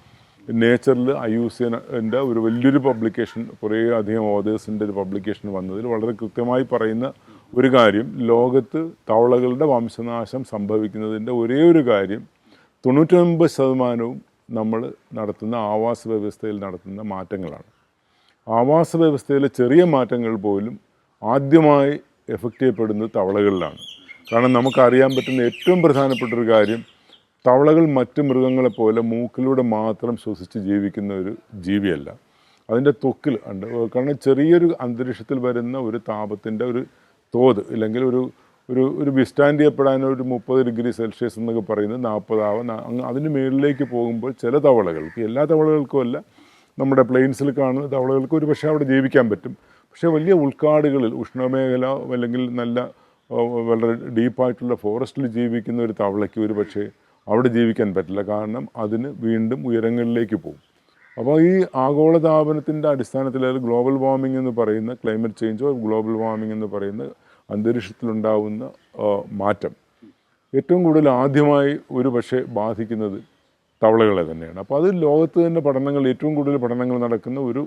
നേച്ചറിൽ ഐ യു സിന്റെ ഒരു വലിയൊരു പബ്ലിക്കേഷൻ കുറേ അധികം ഓതേഴ്സിന്റെ ഒരു പബ്ലിക്കേഷൻ വന്നതിൽ വളരെ കൃത്യമായി പറയുന്ന ഒരു കാര്യം ലോകത്ത് തവളകളുടെ വംശനാശം സംഭവിക്കുന്നതിന്റെ ഒരേ ഒരു കാര്യം തൊണ്ണൂറ്റൊൻപത് ശതമാനവും നമ്മൾ നടത്തുന്ന ആവാസ വ്യവസ്ഥയിൽ നടത്തുന്ന മാറ്റങ്ങളാണ്. ആവാസ വ്യവസ്ഥയിലെ ചെറിയ മാറ്റങ്ങൾ പോലും ആദ്യമായി എഫക്റ്റ് ചെയ്യപ്പെടുന്നത് തവളകളിലാണ്. കാരണം നമുക്കറിയാൻ പറ്റുന്ന ഏറ്റവും പ്രധാനപ്പെട്ട ഒരു കാര്യം തവളകൾ മറ്റ് മൃഗങ്ങളെപ്പോലെ മൂക്കിലൂടെ മാത്രം ശ്വസിച്ച് ജീവിക്കുന്ന ഒരു ജീവിയല്ല. അതിന്റെ ത്വക്കിൽ ഉണ്ട് കാരണം ചെറിയൊരു അന്തരീക്ഷത്തിൽ വരുന്ന ഒരു താപത്തിന്റെ ഒരു തോത് ഇല്ലെങ്കിൽ ഒരു ഒരു ഒരു വിസ്റ്റാൻഡ് ചെയ്യപ്പെടാൻ ഒരു മുപ്പത് ഡിഗ്രി സെൽഷ്യസ് എന്നൊക്കെ പറയുന്നത് നാൽപ്പതാവും അതിന് മുകളിലേക്ക് പോകുമ്പോൾ ചില തവളകൾക്ക് എല്ലാ തവളകൾക്കുമല്ല നമ്മുടെ പ്ലെയിൻസിൽ കാണുന്ന തവളകൾക്ക് ഒരു പക്ഷേ അവിടെ ജീവിക്കാൻ പറ്റും. പക്ഷേ വലിയ ഉൾക്കാടുകളിൽ ഉഷ്ണമേഖല അല്ലെങ്കിൽ നല്ല വളരെ ഡീപ്പായിട്ടുള്ള ഫോറസ്റ്റിൽ ജീവിക്കുന്ന ഒരു തവളയ്ക്ക് ഒരു പക്ഷേ അവിടെ ജീവിക്കാൻ പറ്റില്ല. കാരണം അതിന് വീണ്ടും ഉയരങ്ങളിലേക്ക് പോകും. അപ്പോൾ ഈ ആഗോളതാപനത്തിന്റെ അടിസ്ഥാനത്തിൽ ഗ്ലോബൽ വാർമിംഗ് എന്ന് പറയുന്ന ക്ലൈമറ്റ് ചേഞ്ചോ ഗ്ലോബൽ വാർമിംഗ് എന്ന് പറയുന്ന അന്തരീക്ഷത്തിലുണ്ടാവുന്ന മാറ്റം. ഏറ്റവും കൂടുതൽ ആദ്യമായി ഒരു പക്ഷേ ബാധിക്കുന്നത് തവളകളെ തന്നെയാണ്. അപ്പോൾ അത് ലോകത്ത് തന്നെ പഠനങ്ങൾ ഏറ്റവും കൂടുതൽ പഠനങ്ങൾ നടക്കുന്ന ഒരു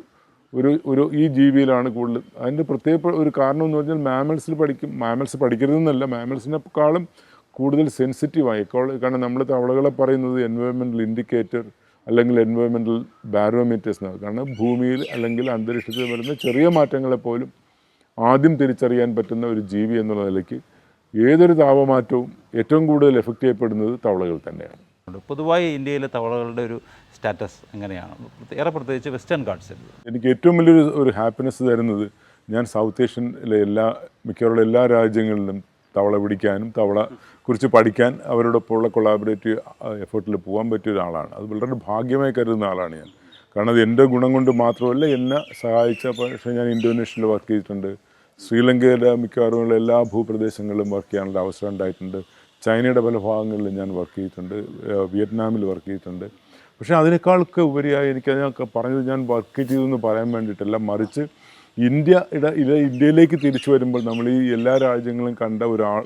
ഒരു ഒരു ഈ ജീവിയിലാണ് കൂടുതൽ. അതിന്റെ പ്രത്യേക ഒരു കാരണം എന്ന് പറഞ്ഞാൽ മാമൽസിൽ പഠിക്കും മാമൽസ് പഠിക്കരുതെന്നല്ല മാമൽസിനെക്കാളും കൂടുതൽ സെൻസിറ്റീവായി കാരണം നമ്മൾ തവളകളെ പറയുന്നത് എൻവയോൺമെന്റൽ ഇൻഡിക്കേറ്റർ അല്ലെങ്കിൽ എൻവയോൺമെന്റൽ ബാരോമീറ്റേഴ്സ് എന്നാണ്. കാരണം ഭൂമിയിൽ അല്ലെങ്കിൽ അന്തരീക്ഷത്തിൽ വരുന്ന ചെറിയ മാറ്റങ്ങളെ പോലും ആദ്യം തിരിച്ചറിയാൻ പറ്റുന്ന ഒരു ജീവി എന്നുള്ള നിലയ്ക്ക് ഏതൊരു താപമാറ്റവും ഏറ്റവും കൂടുതൽ എഫക്റ്റ് ചെയ്യപ്പെടുന്നത് തവളകൾ തന്നെയാണ്. പൊതുവായി ഇന്ത്യയിലെ തവളകളുടെ ഒരു സ്റ്റാറ്റസ് എങ്ങനെയാണ്? ഏറെ പ്രത്യേകിച്ച് വെസ്റ്റേൺ ഗാർഡ്സിൽ എനിക്ക് ഏറ്റവും വലിയൊരു ഒരു ഹാപ്പിനെസ് തരുന്നത് ഞാൻ സൗത്ത് ഏഷ്യനിലെ എല്ലാ മിക്കവാറും എല്ലാ രാജ്യങ്ങളിലും തവള പിടിക്കാനും തവള കുറിച്ച് പഠിക്കാൻ അവരോടൊപ്പമുള്ള കൊളാബറേറ്റീവ് എഫേർട്ടിൽ പോകാൻ പറ്റിയ ഒരാളാണ്. അത് വളരെ ഭാഗ്യമായി കരുതുന്ന ആളാണ് ഞാൻ. കാരണം അത് എന്റെ ഗുണം കൊണ്ട് മാത്രമല്ല എന്നെ സഹായിച്ച പക്ഷേ ഞാൻ ഇന്തോനേഷ്യയിൽ വർക്ക് ചെയ്തിട്ടുണ്ട്. ശ്രീലങ്കയിലെ മിക്കവാറും ഉള്ള എല്ലാ ഭൂപ്രദേശങ്ങളിലും വർക്ക് ചെയ്യാനുള്ള അവസരം ഉണ്ടായിട്ടുണ്ട്. ചൈനയുടെ പല ഭാഗങ്ങളിലും ഞാൻ വർക്ക് ചെയ്തിട്ടുണ്ട്. വിയറ്റ്നാമിൽ വർക്ക് ചെയ്തിട്ടുണ്ട്. പക്ഷേ അതിനേക്കാളൊക്കെ ഉപരിയായി എനിക്ക് അതിനൊക്കെ പറഞ്ഞത് ഞാൻ വർക്ക് ചെയ്തെന്ന് പറയാൻ വേണ്ടിയിട്ടല്ല. മറിച്ച് ഇന്ത്യ ഇട ഇത് ഇന്ത്യയിലേക്ക് തിരിച്ചു വരുമ്പോൾ നമ്മൾ ഈ എല്ലാ രാജ്യങ്ങളും കണ്ട ഒരാൾ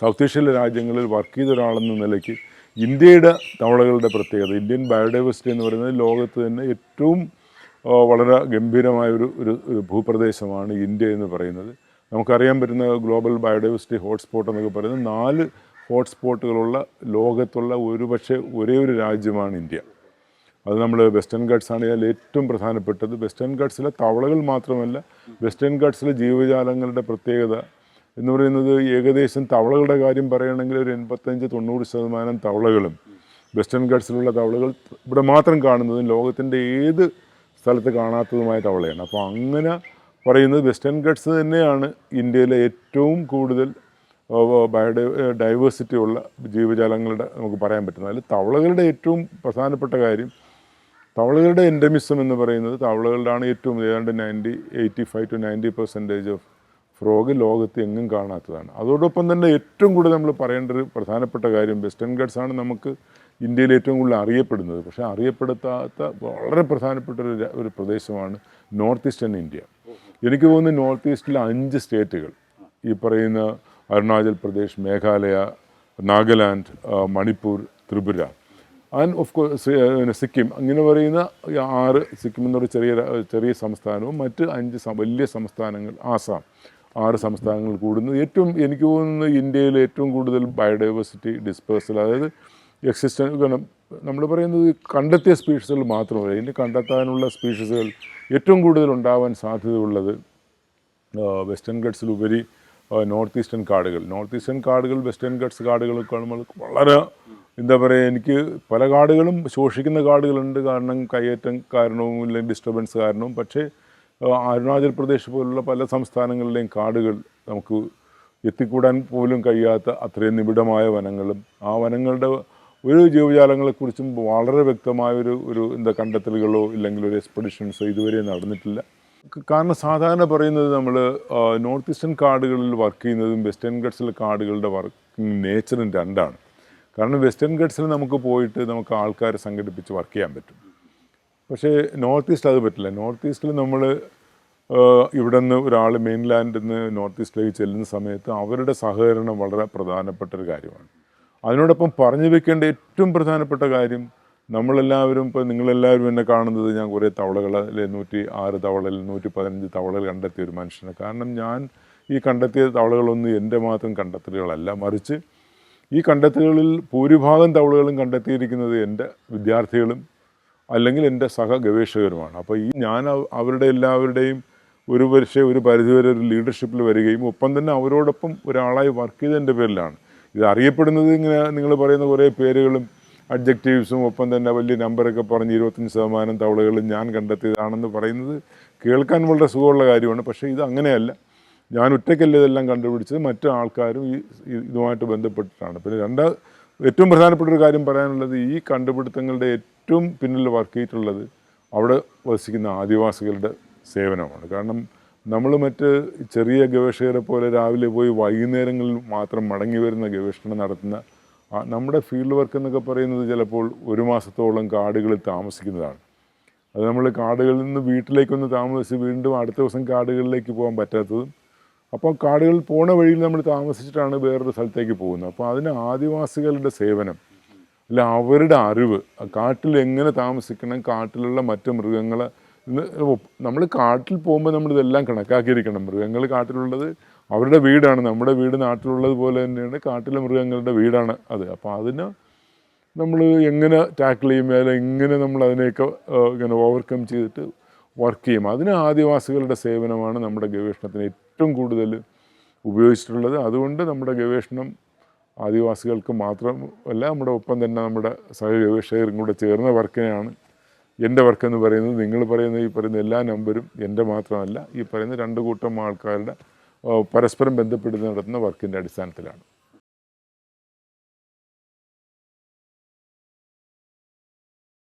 സൗത്ത് ഏഷ്യയിലെ രാജ്യങ്ങളിൽ വർക്ക് ചെയ്ത ഒരാളെന്ന നിലയ്ക്ക് ഇന്ത്യയുടെ തവളകളുടെ പ്രത്യേകത ഇന്ത്യൻ ബയോഡൈവേഴ്സിറ്റി എന്ന് പറയുന്നത് ലോകത്ത് തന്നെ ഏറ്റവും വളരെ ഗംഭീരമായ ഒരു ഒരു ഭൂപ്രദേശമാണ് ഇന്ത്യ എന്ന് പറയുന്നത്. നമുക്കറിയാൻ പറ്റുന്ന ഗ്ലോബൽ ബയോഡൈവേഴ്സിറ്റി ഹോട്ട്സ്പോട്ട് എന്നൊക്കെ പറയുന്നത് നാല് ഹോട്ട്സ്പോട്ടുകളുള്ള ലോകത്തുള്ള ഒരു പക്ഷേ ഒരേ ഒരു രാജ്യമാണ് ഇന്ത്യ. അത് നമ്മൾ വെസ്റ്റേൺ ഗട്ട്സ് ആണ് ഇതിൽ ഏറ്റവും പ്രധാനപ്പെട്ടത്. വെസ്റ്റേൺ ഗട്ട്സിലെ തവളകൾ മാത്രമല്ല വെസ്റ്റേൺ ഗട്ട്സിലെ ജീവജാലങ്ങളുടെ പ്രത്യേകത എന്ന് പറയുന്നത് ഏകദേശം തവളകളുടെ കാര്യം പറയുകയാണെങ്കിൽ ഒരു എൺപത്തഞ്ച് തൊണ്ണൂറ് ശതമാനം തവളകളും വെസ്റ്റേൺ ഗട്ട്സിലുള്ള തവളകൾ ഇവിടെ മാത്രം കാണുന്നതും ലോകത്തിന്റെ ഏത് സ്ഥലത്ത് കാണാത്തതുമായ തവളയാണ് അപ്പോൾ അങ്ങനെ പറയുന്നത് വെസ്റ്റേൺ ഗട്ട്സ് തന്നെയാണ് ഇന്ത്യയിലെ ഏറ്റവും കൂടുതൽ ബയോഡൈ ഡൈവേഴ്സിറ്റി ഉള്ള ജീവജാലങ്ങളുടെ നമുക്ക് പറയാൻ പറ്റുന്നത്. അതിൽ തവളകളുടെ ഏറ്റവും പ്രധാനപ്പെട്ട കാര്യം തവളകളുടെ എൻഡമിസം എന്ന് പറയുന്നത് തവളകളുടെയാണ് ഏറ്റവും ഏതാണ്ട് ninety eighty five to ninety percentage of frog ലോകത്ത് എങ്ങും കാണാത്തതാണ്. അതോടൊപ്പം തന്നെ ഏറ്റവും കൂടുതൽ നമ്മൾ പറയേണ്ട ഒരു പ്രധാനപ്പെട്ട കാര്യം വെസ്റ്റേൺ ഗഡ്സ് ആണ് നമുക്ക് ഇന്ത്യയിൽ ഏറ്റവും കൂടുതൽ അറിയപ്പെടുന്നത്. പക്ഷേ അറിയപ്പെടുത്താത്ത വളരെ പ്രധാനപ്പെട്ട ഒരു ഒരു പ്രദേശമാണ് നോർത്ത് ഈസ്റ്റേൺ ഇന്ത്യ. എനിക്ക് തോന്നുന്നു നോർത്ത് ഈസ്റ്റിലെ അഞ്ച് സ്റ്റേറ്റുകൾ. ഈ പറയുന്ന Arunachal Pradesh Meghalaya Nagaland Manipur Tripura. And of course Sikkim. അങ്ങനെ പറയുന്ന ആറ് സിക്കിം എന്നൊരു ചെറിയ ചെറിയ സംസ്ഥാനവും മറ്റ് അഞ്ച് വലിയ സംസ്ഥാനങ്ങൾ ആസാം. ആറ് സംസ്ഥാനങ്ങൾ കൂടുന്നത് ഏറ്റവും എനിക്ക് തോന്നുന്നത് ഇന്ത്യയിൽ ഏറ്റവും കൂടുതൽ ബയോഡൈവേഴ്സിറ്റി ഡിസ്പേഴ്സൽ അതായത് എക്സിസ്റ്റൻ കാരണം നമ്മൾ പറയുന്നത് കണ്ടെത്തിയ സ്പീഷീസുകൾ മാത്രമല്ല ഇതിന് കണ്ടെത്താനുള്ള സ്പീഷീസുകൾ ഏറ്റവും കൂടുതൽ ഉണ്ടാവാൻ സാധ്യതയുള്ളത് വെസ്റ്റേൺ ഗട്ട്സിലുപരി നോർത്ത് ഈസ്റ്റേൺ കാടുകൾ. നോർത്ത് ഈസ്റ്റേൺ കാടുകൾ വെസ്റ്റേൺ ഗട്ട്സ് കാടുകളൊക്കെ നമ്മൾ വളരെ എന്താ പറയുക എനിക്ക് പല കാടുകളും ശോഷിക്കുന്ന കാടുകളുണ്ട്. കാരണം കയ്യേറ്റം കാരണവും ഇല്ലെങ്കിൽ ഡിസ്റ്റർബൻസ് കാരണവും. പക്ഷേ അരുണാചൽ പ്രദേശ് പോലുള്ള പല സംസ്ഥാനങ്ങളിലെയും കാടുകൾ നമുക്ക് എത്തിക്കൂടാൻ പോലും കഴിയാത്ത അത്രയും നിബിഡമായ വനങ്ങളും ആ വനങ്ങളുടെ ഒരു ജീവജാലങ്ങളെക്കുറിച്ചും വളരെ വ്യക്തമായ ഒരു ഒരു എന്താ കണ്ടെത്തലുകളോ ഇല്ലെങ്കിൽ ഒരു എക്സ്പെഡിഷൻസോ ഇതുവരെ നടന്നിട്ടില്ല. കാരണം സാധാരണ പറയുന്നത് നമ്മൾ നോർത്ത് ഈസ്റ്റേൺ കാടുകളിൽ വർക്ക് ചെയ്യുന്നതും വെസ്റ്റേൺ ഗട്ട്സിലെ കാടുകളുടെ വർക്കിംഗ് നേച്ചറും രണ്ടാണ്. കാരണം വെസ്റ്റേൺ ഗട്ട്സിൽ നമുക്ക് പോയിട്ട് നമുക്ക് ആൾക്കാരെ സംഘടിപ്പിച്ച് വർക്ക് ചെയ്യാൻ പറ്റും. പക്ഷേ നോർത്ത് ഈസ്റ്റ് അത് പറ്റില്ല. നോർത്ത് ഈസ്റ്റിൽ നമ്മൾ ഇവിടെ നിന്ന് ഒരാൾ മെയിൻലാൻഡിൽ നിന്ന് നോർത്ത് ഈസ്റ്റിലേക്ക് ചെല്ലുന്ന സമയത്ത് അവരുടെ സഹകരണം വളരെ പ്രധാനപ്പെട്ട ഒരു കാര്യമാണ്. അതിനോടൊപ്പം പറഞ്ഞു വെക്കേണ്ട ഏറ്റവും പ്രധാനപ്പെട്ട കാര്യം നമ്മളെല്ലാവരും ഇപ്പോൾ നിങ്ങളെല്ലാവരും എന്നെ കാണുന്നത് ഞാൻ കുറേ തവളകൾ അല്ലെ നൂറ്റി ആറ് തവളൽ നൂറ്റി പതിനഞ്ച് തവളകൾ കണ്ടെത്തിയ ഒരു മനുഷ്യനാണ് കാരണം ഞാൻ ഈ കണ്ടെത്തിയ തവളകളൊന്നും എന്റെ മാത്രം കണ്ടെത്തലുകളല്ല. മറിച്ച് ഈ കണ്ടെത്തലുകളിൽ ഭൂരിഭാഗം തവളകളും കണ്ടെത്തിയിരിക്കുന്നത് എന്റെ വിദ്യാർത്ഥികളും അല്ലെങ്കിൽ എന്റെ സഹ ഗവേഷകരുമാണ്. അപ്പോൾ ഈ ഞാൻ അവ- അവരുടെ എല്ലാവരുടെയും ഒരു പക്ഷേ ഒരു പരിധിവരെ ഒരു ലീഡർഷിപ്പിൽ വരികയും ഒപ്പം തന്നെ അവരോടൊപ്പം ഒരാളായി വർക്ക് ചെയ്തതിന്റെ പേരിലാണ് ഇത് അറിയപ്പെടുന്നത് ഇങ്ങനെ നിങ്ങൾ പറയുന്ന കുറേ പേരുകളും അഡ്ജക്റ്റീവ്സും ഒപ്പം തന്നെ വലിയ നമ്പറൊക്കെ പറഞ്ഞ് ഇരുപത്തഞ്ച് ശതമാനം തവളകളും ഞാൻ കണ്ടെത്തിയതാണെന്ന് പറയുന്നത് കേൾക്കാൻ വളരെ സുഖമുള്ള കാര്യമാണ്. പക്ഷേ ഇത് അങ്ങനെയല്ല. ഞാൻ ഒറ്റയ്ക്കല്ല ഇതെല്ലാം കണ്ടുപിടിച്ചത്. മറ്റു ആൾക്കാരും ഈ ഇതുമായിട്ട് ബന്ധപ്പെട്ടിട്ടാണ്. പിന്നെ രണ്ടാ ഏറ്റവും പ്രധാനപ്പെട്ട ഒരു കാര്യം പറയാനുള്ളത് ഈ കണ്ടുപിടുത്തങ്ങളുടെ ഏറ്റവും പിന്നിൽ വർക്ക് ചെയ്തിട്ടുള്ളത് അവിടെ വസിക്കുന്ന ആദിവാസികളുടെ സേവനമാണ്. കാരണം നമ്മൾ മറ്റ് ചെറിയ ഗവേഷകരെ പോലെ രാവിലെ പോയി വൈകുന്നേരങ്ങളിൽ മാത്രം മടങ്ങി വരുന്ന ഗവേഷണം നടത്തുന്ന നമ്മുടെ ഫീൽഡ് വർക്ക് എന്നൊക്കെ പറയുന്നത് ചിലപ്പോൾ ഒരു മാസത്തോളം കാടുകളിൽ താമസിക്കുന്നതാണ്. അത് നമ്മൾ കാടുകളിൽ നിന്ന് വീട്ടിലേക്കൊന്ന് താമസിച്ച് വീണ്ടും അടുത്ത ദിവസം കാടുകളിലേക്ക് പോകാൻ പറ്റാത്തതും അപ്പോൾ കാടുകളിൽ പോണ വഴിയിൽ നമ്മൾ താമസിച്ചിട്ടാണ് വേറൊരു സ്ഥലത്തേക്ക് പോകുന്നത്. അപ്പോൾ അതിന് ആദിവാസികളുടെ സേവനം അല്ല അവരുടെ അറിവ് കാട്ടിൽ എങ്ങനെ താമസിക്കണം കാട്ടിലുള്ള മറ്റ് മൃഗങ്ങളെ നമ്മൾ കാട്ടിൽ പോകുമ്പോൾ നമ്മൾ ഇതെല്ലാം കണക്കാക്കിയിരിക്കണം. മൃഗങ്ങൾ കാട്ടിലുള്ളത് അവരുടെ വീടാണ്. നമ്മുടെ വീട് നാട്ടിലുള്ളത് പോലെ തന്നെയാണ് കാട്ടിലെ മൃഗങ്ങളുടെ വീടാണ് അത്. അപ്പോൾ അതിന് നമ്മൾ എങ്ങനെ ടാക്കിൾ ചെയ്യും? എങ്ങനെ നമ്മൾ അതിനെയൊക്കെ ഇങ്ങനെ ഓവർകം ചെയ്തിട്ട് വർക്ക് ചെയ്യും. അതിന് ആദിവാസികളുടെ സേവനമാണ് നമ്മുടെ ഗവേഷണത്തിന് ഏറ്റവും കൂടുതൽ ഉപയോഗിച്ചിട്ടുള്ളത്. അതുകൊണ്ട് നമ്മുടെ ഗവേഷണം ആദിവാസികൾക്ക് മാത്രമല്ല നമ്മുടെ ഒപ്പം തന്നെ നമ്മുടെ സഹ ഗവേഷകരും കൂടെ ചേർന്ന വർക്കിനെയാണ് എന്റെ വർക്ക് എന്ന് പറയുന്നത് നിങ്ങൾ പറയുന്ന ഈ പറയുന്ന എല്ലാ നമ്പരും എന്റെ മാത്രമല്ല ഈ പറയുന്ന രണ്ട് കൂട്ടം ആൾക്കാരുടെ പരസ്പരം ബന്ധപ്പെടുത്തി നടത്തുന്ന വർക്കിന്റെ അടിസ്ഥാനത്തിലാണ്.